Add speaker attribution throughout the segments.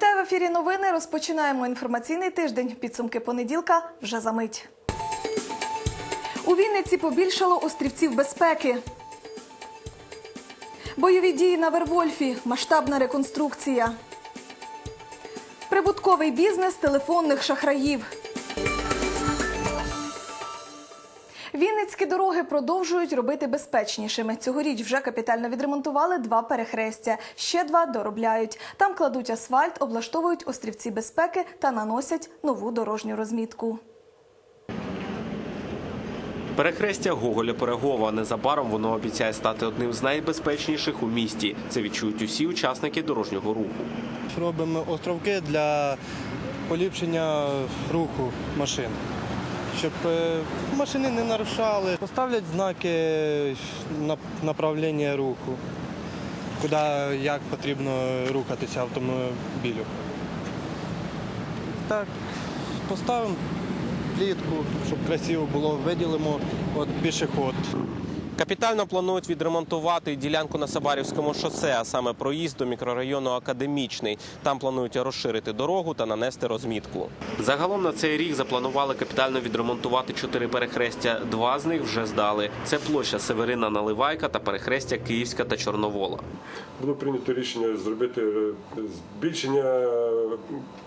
Speaker 1: Вітаю в ефірі новини. Розпочинаємо інформаційний тиждень. Підсумки понеділка вже за мить. У Вінниці побільшало острівців безпеки. Бойові дії на Вервольфі. Масштабна реконструкція. Прибутковий бізнес телефонних шахраїв. Вінницькі дороги продовжують робити безпечнішими. Цьогоріч вже капітально відремонтували два перехрестя. Ще два доробляють. Там кладуть асфальт, облаштовують острівці безпеки та наносять нову дорожню розмітку.
Speaker 2: Перехрестя Гоголя Перегова. Незабаром воно обіцяє стати одним з найбезпечніших у місті. Це відчують усі учасники дорожнього руху.
Speaker 3: Робимо островки для поліпшення руху машин, щоб е, машини не нарушали. Поставлять знаки направлення руху, куди як потрібно рухатися автомобілю. Так, поставимо плітку, щоб красиво було, виділимо от пішоход.
Speaker 2: Капітально планують відремонтувати ділянку на Сабарівському шосе, а саме проїзд до мікрорайону Академічний. Там планують розширити дорогу та нанести розмітку. Загалом на цей рік запланували капітально відремонтувати чотири перехрестя. Два з них вже здали. Це площа Северина Наливайка та перехрестя Київська та Чорновола.
Speaker 4: Було прийнято рішення зробити е, збільшення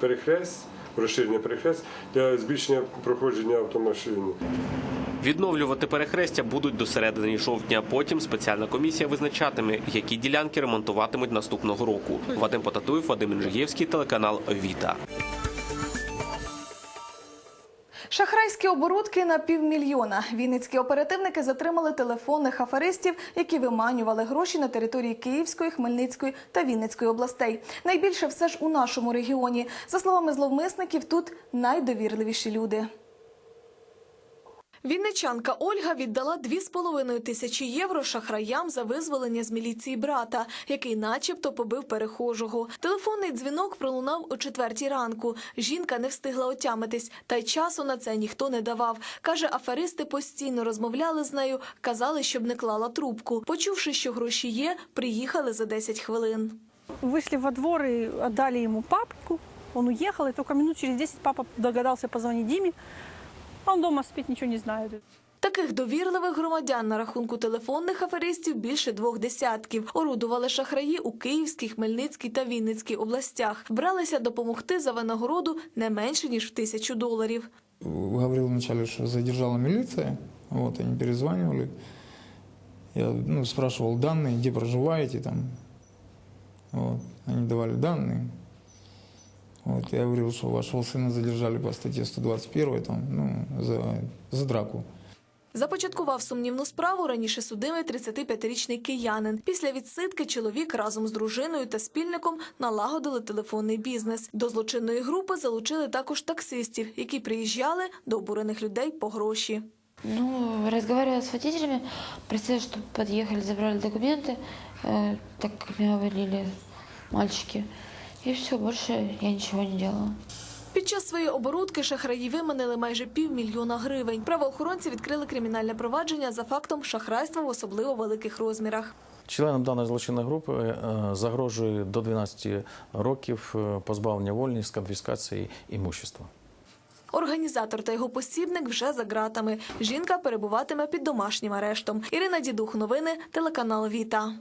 Speaker 4: перехрест, розширення перехрест для збільшення проходження автомашин.
Speaker 2: Відновлювати перехрестя будуть до середини жовтня. Потім спеціальна комісія визначатиме, які ділянки ремонтуватимуть наступного року. Вадим Потатуєв, Вадим Інжиєвський, телеканал Віта.
Speaker 1: Шахрайські оборудки на півмільйона. Вінницькі оперативники затримали телефонних аферистів, які виманювали гроші на території Київської, Хмельницької та Вінницької областей. Найбільше все ж у нашому регіоні. За словами зловмисників, тут найдовірливіші люди. Вінничанка Ольга віддала 2,5 тисячі євро шахраям за визволення з міліції брата, який начебто побив перехожого. Телефонний дзвінок пролунав о четвертій ранку. Жінка не встигла отямитись, та й часу на це ніхто не давав. Каже, аферисти постійно розмовляли з нею, казали, щоб не клала трубку. Почувши, що гроші є, приїхали за 10 хвилин.
Speaker 5: Вышли во двор и отдали ему папку. Он уехал, и только минут через 10 папа догадался позвонить Диме. А Он дома спит, ничего не знает.
Speaker 1: Таких довірливих громадян на рахунку телефонних аферистів більше двох десятків. Орудували шахраї у Київській, Хмельницькій та Вінницькій областях. Бралися допомогти за винагороду не менше ніж в тисячу доларів.
Speaker 6: говорил вначале, что задержала милиция, вот, они перезванивали. Я ну, спрашивал данные, где проживаете там. Вот, они давали данные. Вот, я говорил, что вашего сына задержали по статье 121, там, ну, за, за драку.
Speaker 1: Започаткував сумнівну справу раніше судимий 35-річний киянин. Після відсидки чоловік разом з дружиною та спільником налагодили телефонний бізнес. До злочинної групи залучили також таксистів, які приїжджали до обурених людей по гроші.
Speaker 7: Ну, разговаривала с водителями, просила, чтобы подъехали, забрали документы, э, так как мне говорили мальчики. И все, больше я ничего не делала.
Speaker 1: Під час своєї оборудки шахраї виманили майже півмільйона гривень. Правоохоронці відкрили кримінальне провадження за фактом шахрайства в особливо великих розмірах.
Speaker 8: Членам даної злочинної групи е, загрожує до 12 років е, позбавлення вольності з конфіскації імущества.
Speaker 1: Організатор та його посібник вже за ґратами. Жінка перебуватиме під домашнім арештом. Ірина Дідух, новини, телеканал Віта.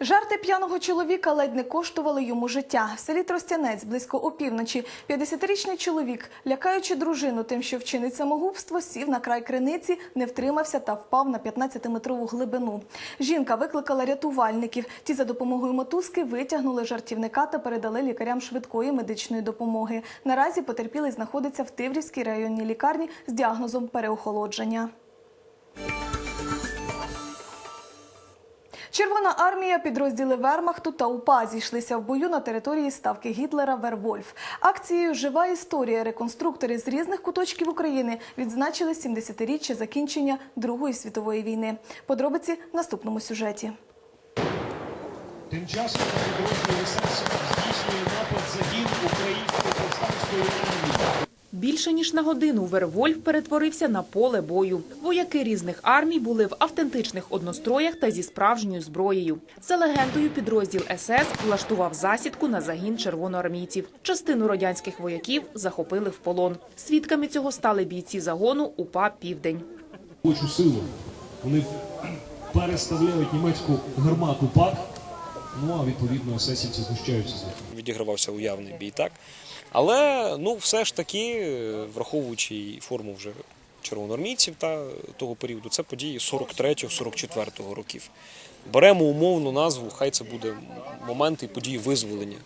Speaker 1: Жарти п'яного чоловіка ледь не коштували йому життя. В селі Тростянець близько опівночі 50-річний чоловік, лякаючи дружину тим, що вчинить самогубство, сів на край криниці, не втримався та впав на 15-метрову глибину. Жінка викликала рятувальників. Ті за допомогою мотузки витягнули жартівника та передали лікарям швидкої медичної допомоги. Наразі потерпілий знаходиться в Тиврівській районній лікарні з діагнозом переохолодження. Червона армія, підрозділи Вермахту та УПА зійшлися в бою на території ставки Гітлера Вервольф. Акцією Жива історія реконструктори з різних куточків України відзначили 70-річчя закінчення Другої світової війни. Подробиці в наступному сюжеті.
Speaker 9: Тим часом на підрозділ здійснює напад загін української повстанської армії.
Speaker 10: Більше ніж на годину Вервольф перетворився на поле бою. Вояки різних армій були в автентичних одностроях та зі справжньою зброєю. За легендою, підрозділ СС влаштував засідку на загін червоноармійців. Частину радянських вояків захопили в полон. Свідками цього стали бійці загону УПА Південь.
Speaker 9: Робочу силу. Вони переставляють німецьку гармату ПАК. Ну а відповідно есесівці знущаються з них.
Speaker 11: відігравався уявний бій, так. Але ну, все ж таки, враховуючи форму вже червоноармійців та того періоду, це події 43-44 років. Беремо умовну назву, хай це буде момент і події визволення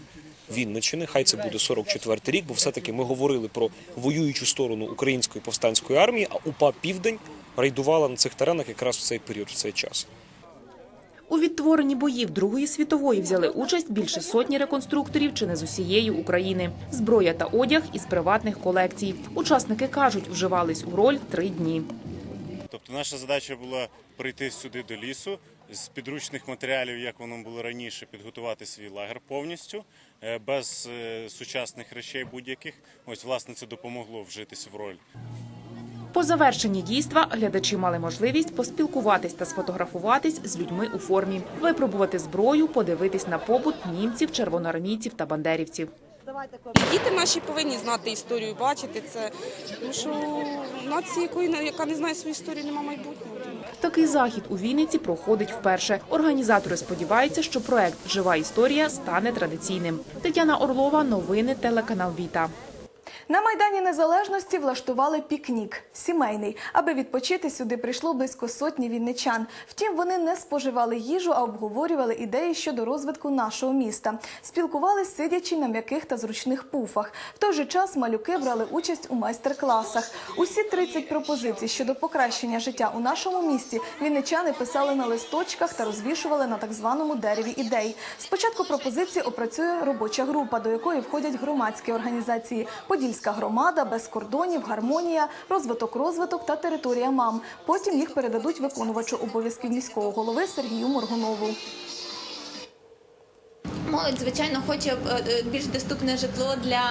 Speaker 11: Вінниччини, хай це буде 44 рік, бо все-таки ми говорили про воюючу сторону української повстанської армії, а УПА Південь рейдувала на цих теренах якраз в цей період, в цей час.
Speaker 10: У відтворенні боїв Другої світової взяли участь більше сотні реконструкторів чи не з усієї України. Зброя та одяг із приватних колекцій. Учасники кажуть, вживались у роль три дні.
Speaker 12: Тобто наша задача була прийти сюди до лісу з підручних матеріалів, як воно було раніше, підготувати свій лагер повністю, е, без е, сучасних речей будь-яких. Ось, власне, це допомогло вжитися в роль.
Speaker 10: По завершенні дійства глядачі мали можливість поспілкуватись та сфотографуватись з людьми у формі, випробувати зброю, подивитись на побут німців, червоноармійців та бандерівців.
Speaker 13: Діти наші повинні знати історію, бачити це. Тому що нація, яка не знає свою історію, немає майбутнього.
Speaker 10: Такий захід у Вінниці проходить вперше. Організатори сподіваються, що проект Жива історія стане традиційним. Тетяна Орлова, новини, телеканал Віта.
Speaker 1: На Майдані Незалежності влаштували пікнік сімейний. Аби відпочити сюди прийшло близько сотні вінничан. Втім, вони не споживали їжу, а обговорювали ідеї щодо розвитку нашого міста. Спілкувались сидячи на м'яких та зручних пуфах. В той же час малюки брали участь у майстер-класах. Усі 30 пропозицій щодо покращення життя у нашому місті вінничани писали на листочках та розвішували на так званому дереві ідей. Спочатку пропозиції опрацює робоча група, до якої входять громадські організації Подільська громада, без кордонів, гармонія, розвиток розвиток та територія мам. Потім їх передадуть виконувачу обов'язків міського голови Сергію Моргунову.
Speaker 14: Молодь, звичайно, хоче е, е, більш доступне житло для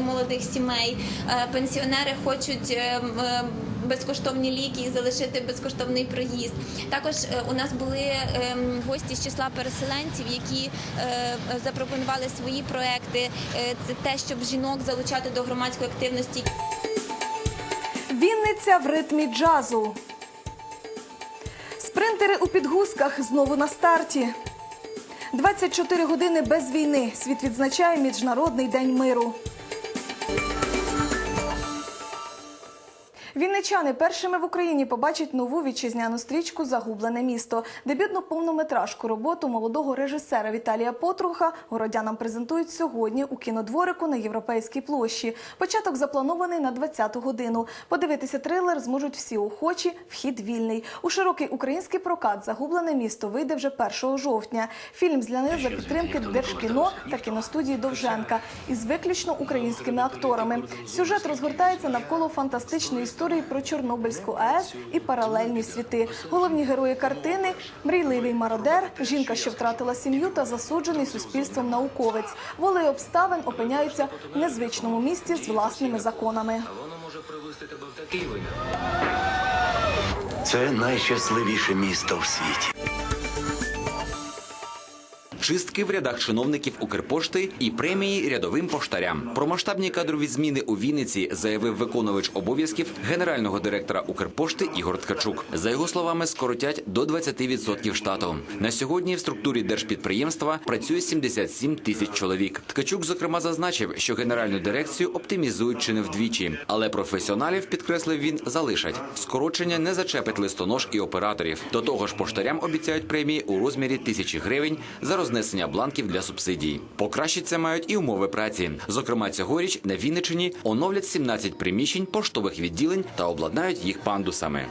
Speaker 14: молодих сімей. Е, Пенсіонери хочуть е, е, безкоштовні ліки і залишити безкоштовний проїзд. Також е, у нас були е, гості з числа переселенців, які е, запропонували свої проекти. Е, Це те, щоб жінок залучати до громадської активності.
Speaker 1: Вінниця в ритмі джазу. Спринтери у підгузках знову на старті. 24 години без війни. Світ відзначає Міжнародний день миру. Вінничани першими в Україні побачать нову вітчизняну стрічку Загублене місто. Дебютну повнометражку роботу молодого режисера Віталія Потруха городянам презентують сьогодні у кінодворику на європейській площі. Початок запланований на 20-ту годину. Подивитися трилер зможуть всі охочі. Вхід вільний. У широкий український прокат Загублене місто вийде вже 1 жовтня. Фільм зняли за підтримки Держкіно та кіностудії Довженка із виключно українськими акторами. Сюжет розгортається навколо фантастичної історії про Чорнобильську АЕС і паралельні світи. Головні герої картини мрійливий мародер, жінка, що втратила сім'ю, та засуджений суспільством науковець. Волею обставин опиняються в незвичному місті з власними законами.
Speaker 15: Це найщасливіше місто в світі.
Speaker 16: Чистки в рядах чиновників Укрпошти і премії рядовим поштарям. Про масштабні кадрові зміни у Вінниці заявив виконувач обов'язків генерального директора Укрпошти Ігор Ткачук. За його словами, скоротять до 20% штату. На сьогодні в структурі держпідприємства працює 77 тисяч чоловік. Ткачук, зокрема, зазначив, що генеральну дирекцію оптимізують чи не вдвічі, але професіоналів, підкреслив він, залишать. Скорочення не зачепить листонож і операторів. До того ж, поштарям обіцяють премії у розмірі тисячі гривень за рознесення бланків для субсидій. Покращиться мають і умови праці. Зокрема, цьогоріч на Вінниччині оновлять 17 приміщень поштових відділень та обладнають їх пандусами.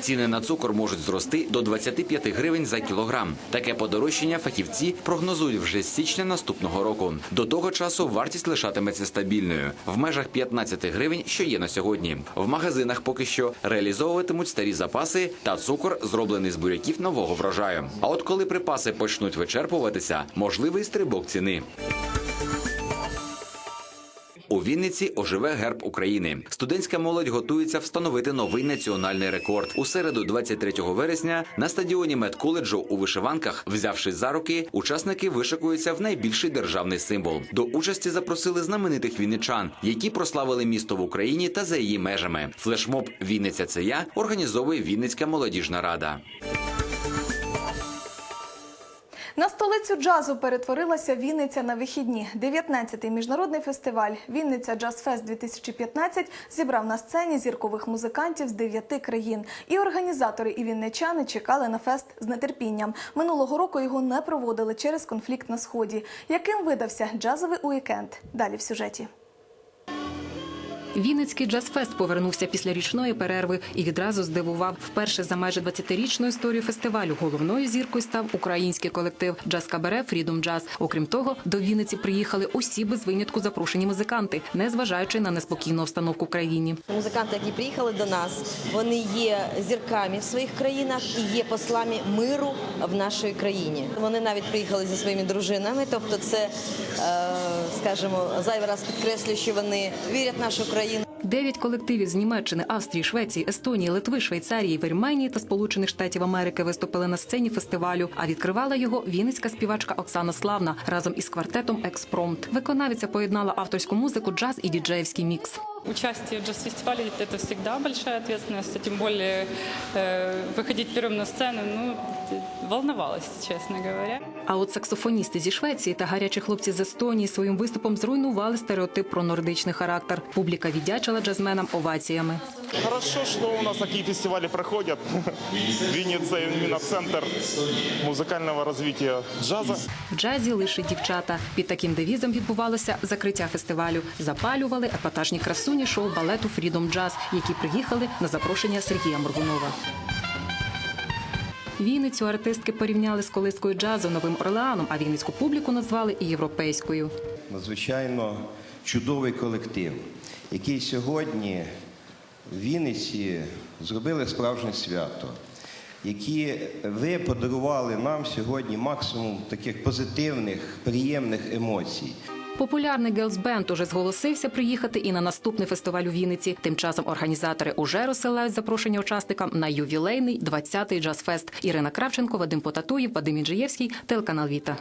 Speaker 16: Ціни на цукор можуть зрости до 25 гривень за кілограм. Таке подорожчання фахівці прогнозують вже з січня наступного року. До того часу вартість лишатиметься стабільною в межах 15 гривень, що є на сьогодні. В магазинах поки що реалізовуватимуть старі запаси та цукор, зроблений з буряків нового врожаю. А от коли припаси почнуть вичерпуватися, можливий стрибок ціни. Вінниці оживе герб України. Студентська молодь готується встановити новий національний рекорд. У середу, 23 вересня, на стадіоні медколеджу у вишиванках, взявшись за руки, учасники вишикуються в найбільший державний символ. До участі запросили знаменитих вінничан, які прославили місто в Україні та за її межами. Флешмоб Вінниця це я організовує Вінницька молодіжна рада.
Speaker 1: На столицю джазу перетворилася Вінниця на вихідні. 19-й міжнародний фестиваль Вінниця Джаз Фест 2015 зібрав на сцені зіркових музикантів з дев'яти країн. І організатори і вінничани чекали на фест з нетерпінням. Минулого року його не проводили через конфлікт на сході. Яким видався джазовий уікенд? Далі в сюжеті.
Speaker 17: Вінницький джаз-фест повернувся після річної перерви і відразу здивував. Вперше за майже 20-річну історію фестивалю головною зіркою став український колектив джаз-кабаре Фрідом Джаз. Окрім того, до Вінниці приїхали усі без винятку запрошені музиканти, незважаючи на неспокійну обстановку в країні.
Speaker 18: Музиканти, які приїхали до нас, вони є зірками в своїх країнах і є послами миру в нашій країні. Вони навіть приїхали зі своїми дружинами. Тобто, це е, скажімо, зайвий раз підкреслюю, що вони вірять в нашу країну.
Speaker 17: Дев'ять колективів з Німеччини, Австрії, Швеції, Естонії, Литви, Швейцарії, Вірменії та Сполучених Штатів Америки виступили на сцені фестивалю. А відкривала його вінницька співачка Оксана Славна разом із квартетом Експромт. Виконавиця поєднала авторську музику, джаз і діджеївський мікс.
Speaker 19: Участие в джаз-фестивале – это всегда большая ответственность, а тем более э, выходить первым на сцену, ну, волновалась, честно говоря.
Speaker 17: А от саксофоністи зі Швеції та гарячі хлопці з Естонії своїм виступом зруйнували стереотип про нордичний характер. Публіка віддячила джазменам оваціями.
Speaker 20: Хорошо, что у нас такие фестивали проходят. Винница именно центр музыкального развития джаза.
Speaker 17: В джазі лише дівчата. Під таким девізом відбувалося закриття фестивалю. Запалювали епатажні красуні шоу балету Фрідом Джаз, які приїхали на запрошення Сергія Моргунова. Вінницю артистки порівняли з колискою джазу Новим Орлеаном, а вінницьку публіку назвали і європейською.
Speaker 21: надзвичайно чудовий колектив, який сьогодні в Вінниці зробили справжнє свято, які ви подарували нам сьогодні максимум таких позитивних, приємних емоцій.
Speaker 17: Популярний гелс-бенд уже зголосився приїхати і на наступний фестиваль у Вінниці. Тим часом організатори уже розсилають запрошення учасникам на ювілейний 20-й джаз-фест. Ірина Кравченко, Вадим Потатуєв, Вадим Інжиєвський, телеканал Віта.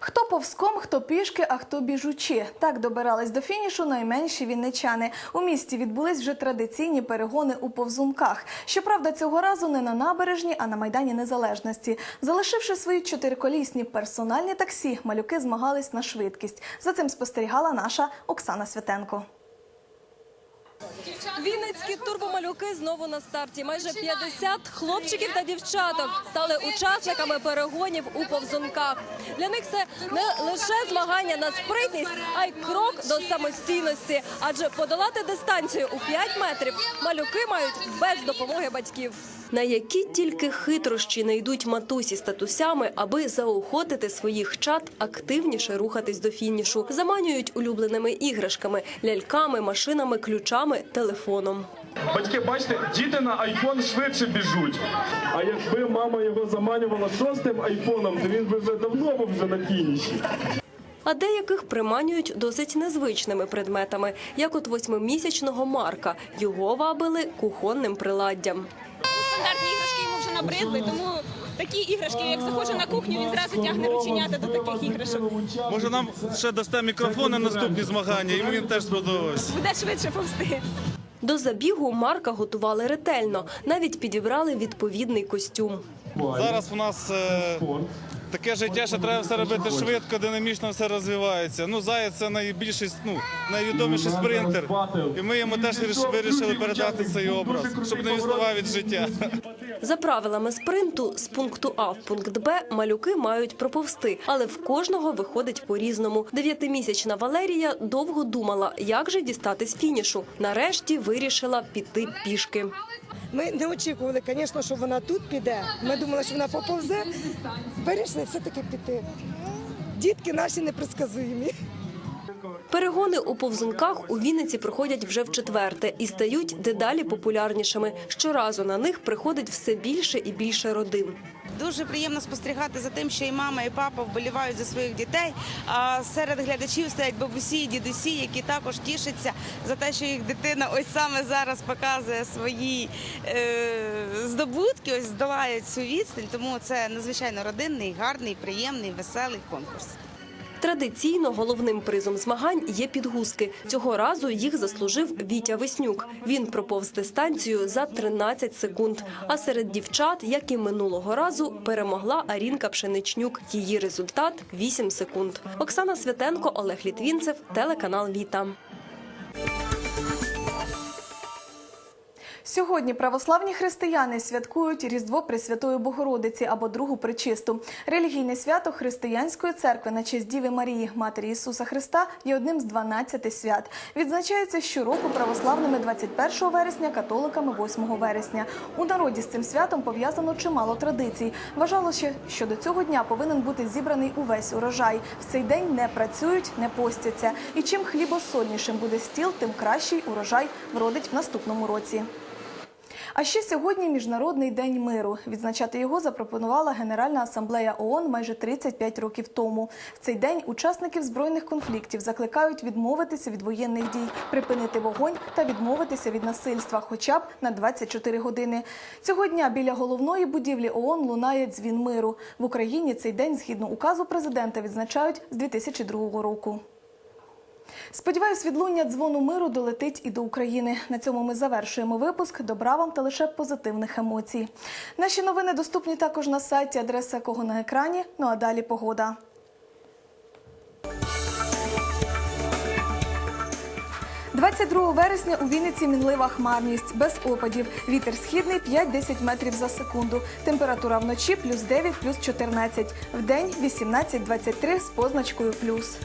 Speaker 1: Хто повзком, хто пішки, а хто біжучи. Так добирались до фінішу найменші вінничани. У місті відбулись вже традиційні перегони у повзунках. Щоправда, цього разу не на набережні, а на майдані Незалежності. Залишивши свої чотириколісні персональні таксі, малюки змагались на швидкість. За цим спостерігала наша Оксана Святенко.
Speaker 22: Вінницькі турбомалюки знову на старті. Майже 50 хлопчиків та дівчаток стали учасниками перегонів у повзунках. Для них це не лише змагання на спритність, а й крок до самостійності. Адже подолати дистанцію у 5 метрів малюки мають без допомоги батьків. На які тільки хитрощі не йдуть матусі з татусями, аби заохотити своїх чад активніше рухатись до фінішу, заманюють улюбленими іграшками, ляльками, машинами, ключами, телефоном.
Speaker 23: Батьки, бачите, діти на айфон швидше біжуть. А якби мама його заманювала шостим айфоном, то він би вже давно був вже на фініші.
Speaker 22: А деяких приманюють досить незвичними предметами, як от восьмимісячного Марка. Його вабили кухонним приладдям.
Speaker 24: стандартні іграшки йому вже набридли, тому такі іграшки, як захоче на кухню, він зразу тягне рученята до таких іграшок.
Speaker 23: Може нам ще дасте мікрофон на наступні змагання, і він теж сподобався.
Speaker 24: Буде швидше повсти.
Speaker 22: До забігу Марка готували ретельно, навіть підібрали відповідний костюм.
Speaker 23: Зараз у нас е, таке життя, що треба все робити швидко, динамічно все розвивається. Ну, Заяць це найбільший, ну, найвідоміший спринтер. І ми йому теж вирішили передати цей образ, щоб не відставав від життя.
Speaker 22: За правилами спринту з пункту А в пункт Б малюки мають проповсти, але в кожного виходить по-різному. Дев'ятимісячна Валерія довго думала, як же дістатись фінішу. Нарешті вирішила піти пішки.
Speaker 25: Ми не очікували, звісно, що вона тут піде. Ми думали, що вона поповзе. Вирішили все-таки піти. Дітки наші непредсказуємі.
Speaker 22: Перегони у повзунках у Вінниці проходять вже в четверте і стають дедалі популярнішими. Щоразу на них приходить все більше і більше родин.
Speaker 26: Дуже приємно спостерігати за тим, що і мама, і папа вболівають за своїх дітей. А серед глядачів стоять бабусі і дідусі, які також тішаться за те, що їх дитина ось саме зараз показує свої е, здобутки, ось здолає цю відстань. Тому це надзвичайно родинний, гарний, приємний, веселий конкурс.
Speaker 22: Традиційно головним призом змагань є підгузки. Цього разу їх заслужив Вітя Веснюк. Він проповз дистанцію за 13 секунд. А серед дівчат, як і минулого разу, перемогла Арінка Пшеничнюк. Її результат 8 секунд. Оксана Святенко, Олег Літвінцев, телеканал Віта.
Speaker 1: Сьогодні православні християни святкують Різдво Пресвятої Богородиці або Другу Пречисту. Релігійне свято Християнської церкви на честь Діви Марії, Матері Ісуса Христа, є одним з 12 свят. Відзначається щороку православними 21 вересня, католиками 8 вересня. У народі з цим святом пов'язано чимало традицій. Вважалося, що до цього дня повинен бути зібраний увесь урожай. В цей день не працюють, не постяться. І чим хлібосольнішим буде стіл, тим кращий урожай вродить в наступному році. А ще сьогодні Міжнародний день миру. Відзначати його запропонувала Генеральна асамблея ООН майже 35 років тому. В цей день учасників збройних конфліктів закликають відмовитися від воєнних дій, припинити вогонь та відмовитися від насильства, хоча б на 24 години. Цього дня біля головної будівлі ООН лунає дзвін миру. В Україні цей день, згідно указу президента, відзначають з 2002 року. Сподіваюсь, відлуння дзвону миру долетить і до України. На цьому ми завершуємо випуск. Добра вам та лише позитивних емоцій. Наші новини доступні також на сайті, адреса якого на екрані. Ну а далі погода. «22 вересня у Вінниці мінлива хмарність, без опадів. Вітер східний 5-10 метрів за секунду. Температура вночі плюс 9, плюс 14. Вдень 18-23 з позначкою плюс.